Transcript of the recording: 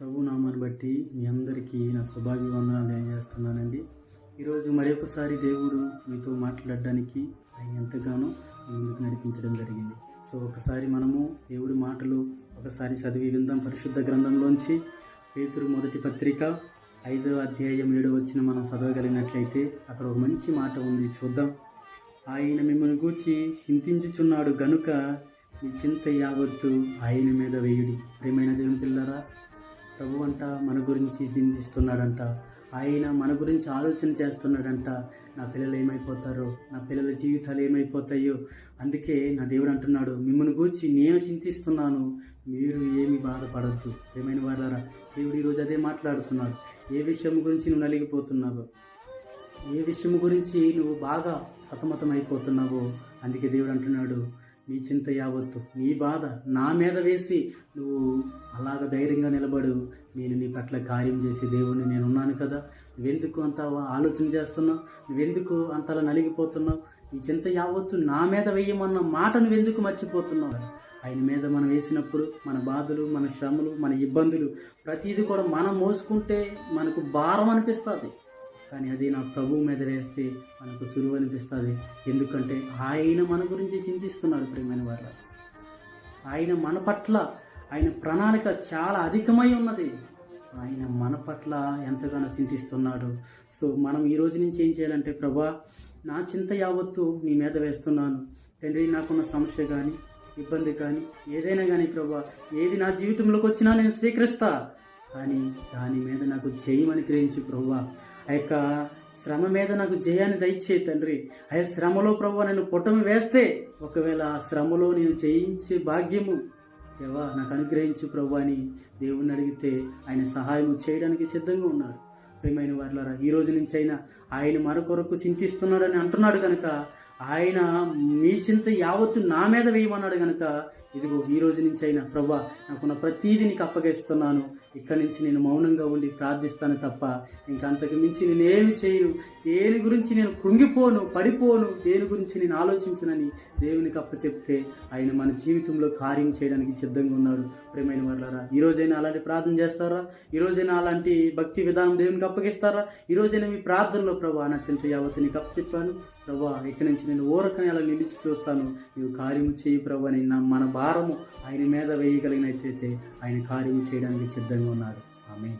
ప్రభు నామాన్ని బట్టి మీ అందరికీ నా శుభాభివందనాలు తెలియజేస్తున్నానండి. ఈరోజు మరొకసారి దేవుడు మీతో మాట్లాడడానికి ఆయన ఎంతగానో ముందుకు నడిపించడం జరిగింది. సో ఒకసారి మనము దేవుడి మాటలు ఒకసారి చదివి విందాం. పరిశుద్ధ గ్రంథంలోంచి పేతురు మొదటి పత్రిక ఐదవ అధ్యాయం ఏడో వచ్చిన మనం చదవగలిగినట్లయితే అక్కడ ఒక మంచి మాట ఉంది. చూద్దాం. ఆయన మిమ్మల్ని గూర్చి చింతించుచున్నాడు గనుక మీ చింత యావత్తు ఆయన మీద వేయుడి. ప్రేమైన దేవుని పిల్లరా ప్రభు అంట మన గురించి చింతిస్తున్నాడంట. ఆయన మన గురించి ఆలోచన చేస్తున్నాడంట. నా పిల్లలు ఏమైపోతారో నా పిల్లల జీవితాలు ఏమైపోతాయో. అందుకే నా దేవుడు అంటున్నాడు మిమ్మల్ని గురించి నేను చింతిస్తున్నాను. మీరు ఏమి బాధపడద్దు. ఏమైన వారారా దేవుడు ఈరోజు అదే మాట్లాడుతున్నాడు. ఏ విషయం గురించి నువ్వు నలిగిపోతున్నావు ఏ విషయం గురించి నువ్వు బాగా సతమతం అయిపోతున్నావో అందుకే దేవుడు అంటున్నాడు నీ చింత యావత్తు నీ బాధ నా మీద వేసి నువ్వు అలాగ ధైర్యంగా నిలబడు. నేను నీ పట్ల కార్యం చేసే దేవుడిని నేను ఉన్నాను కదా. నువ్వెందుకు అంత ఆలోచన చేస్తున్నావు? నువ్వెందుకు అంతలా నలిగిపోతున్నావు? నీ చింత యావత్తు నా మీద వేయమన్న మాట నువ్వెందుకు మర్చిపోతున్నావు? ఆయన మీద మనం వేసినప్పుడు మన బాధలు మన శ్రమలు మన ఇబ్బందులు ప్రతిదీ కూడా మనం మోసుకుంటే మనకు భారం అనిపిస్తుంది. కానీ అది నా ప్రభువు మీద వేస్తే మనకు సులువు అనిపిస్తుంది. ఎందుకంటే ఆయన మన గురించి చింతిస్తున్నాడు ప్రేమైన వారు. ఆయన మన పట్ల ఆయన ప్రణాళిక చాలా అధికమై ఉన్నది. ఆయన మన పట్ల ఎంతగానో చింతిస్తున్నాడు. సో మనం ఈ రోజు నుంచి ఏం చేయాలంటే ప్రభా నా చింత యావత్తు నీ మీద వేస్తున్నాను. తండ్రి నాకున్న సమస్య కానీ ఇబ్బంది కానీ ఏదైనా కానీ ప్రభా ఏది నా జీవితంలోకి వచ్చినా నేను స్వీకరిస్తా. కానీ దాని మీద నాకు చేయమని గ్రహించు ప్రభా. ఆ యొక్క శ్రమ మీద నాకు జయాన్ని దయచే తండ్రి. ఆ శ్రమలో ప్రభు నన్ను పుట్టమి వేస్తే ఒకవేళ ఆ శ్రమలో నేను జయించే భాగ్యము దేవా నాకు అనుగ్రహించు ప్రభు అని దేవుణ్ణి అడిగితే ఆయన సహాయం చేయడానికి సిద్ధంగా ఉన్నారు. ప్రియమైన వారిలారా ఈ రోజు నుంచి అయినా ఆయన మరొకరకు చింతిస్తున్నాడని అంటున్నాడు కనుక ఆయన మీ చింత యావత్తు నా మీద వేయమన్నాడు కనుక ఇదిగో ఈ రోజు నుంచి అయినా ప్రభా నాకున్న ప్రతీది నీకు అప్పగిస్తున్నాను. ఇక్కడి నుంచి నేను మౌనంగా ఉండి ప్రార్థిస్తాను తప్ప ఇంకంతకు అంతకు మించి నేనేమి చేయను. దేని గురించి నేను కృంగిపోను పడిపోను దేని గురించి నేను ఆలోచించనని దేవునికి అప్పచెప్తే ఆయన మన జీవితంలో కార్యం చేయడానికి సిద్ధంగా ఉన్నాడు. ప్రేమైన వర్లరా ఈ అలాంటి ప్రార్థన చేస్తారా? ఈ అలాంటి భక్తి విధానం దేవునికి అప్పగిస్తారా? ఈ మీ ప్రార్థనలో ప్రభా నా చింత యావత్తు నీకు అప్పచెప్పాను. ప్రభా ఇక్కడి నుంచి నేను ఓరకని అలా నిలిచి చూస్తాను. నీవు కార్యం చేయి ప్రభా అని నా మన భారము ఆయన మీద వేయగలిగినట్లయితే ఆయన కార్యము చేయడానికి సిద్ధంగా ఉన్నారు. ఆమె